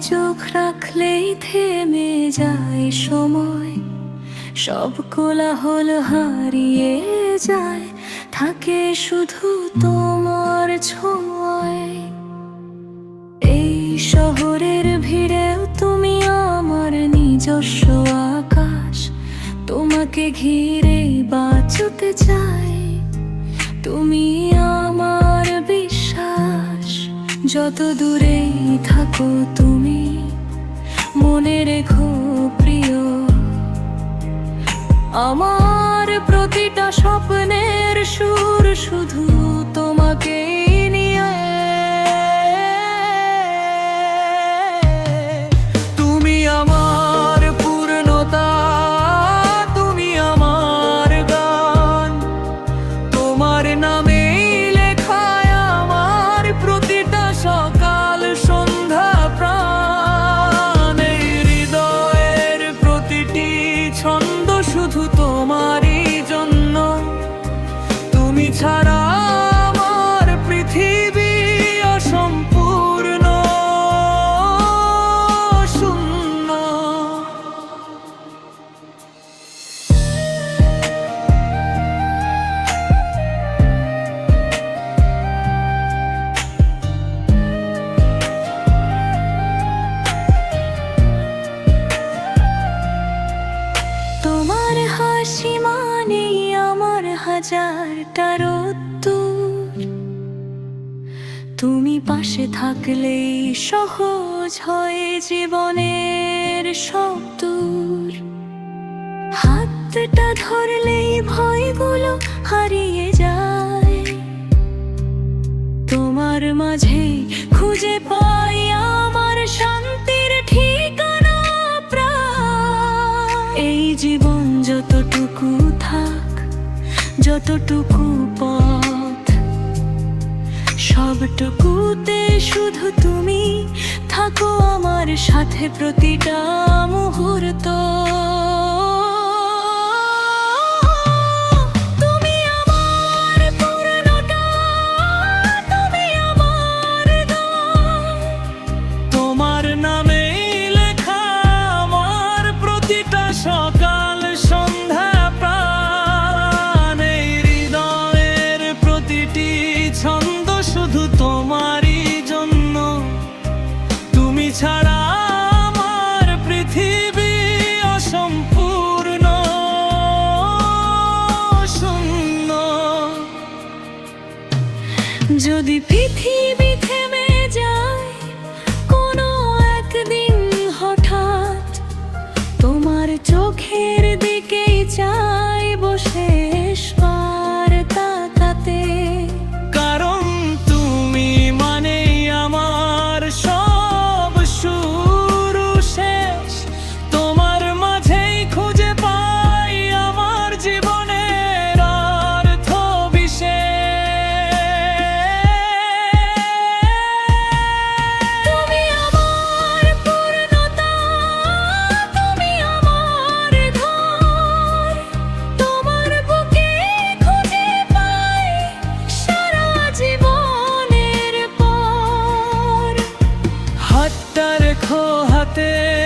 চোখ রাখলেই থেমে যায় সময়। সব কোলাহল হারিয়ে যায়, থাকে শুধু তোমার ছোঁয়ায়। এই শহরের ভিড়েও তুমি আমার নিজস্ব আকাশ, তোমাকে ঘিরে বাঁচতে চাই। তুমি আমার বিশ্বাস যত দূরেই থাকো তুমি মনে রেখো প্রিয়। আমার প্রতিটা স্বপ্নের সুর শুধু ছন্দ শুধু হাজারটা রোদ্দুর তুমি পাশে থাকলেই সহজ হয় জীবনের সব হাতটা ধরলেই ভয়গুলো হারিয়ে যায়। তোমার মাঝে খুঁজে পাই আমার শান্তির ঠিকানা, প্রাণ। এই জীবন যতটুকু থাক যতটুকু পথ সবটুকুতে শুধু তুমি থাকো আমার সাথে প্রতিটা তোমারই জন্য। তুমি ছাড়া আমার পৃথিবী অসম্পূর্ণ যদি পৃথিবী থেমে যায় কোনো একদিন হঠাৎ, তোমার চোখের দিকেই চাই বসে 对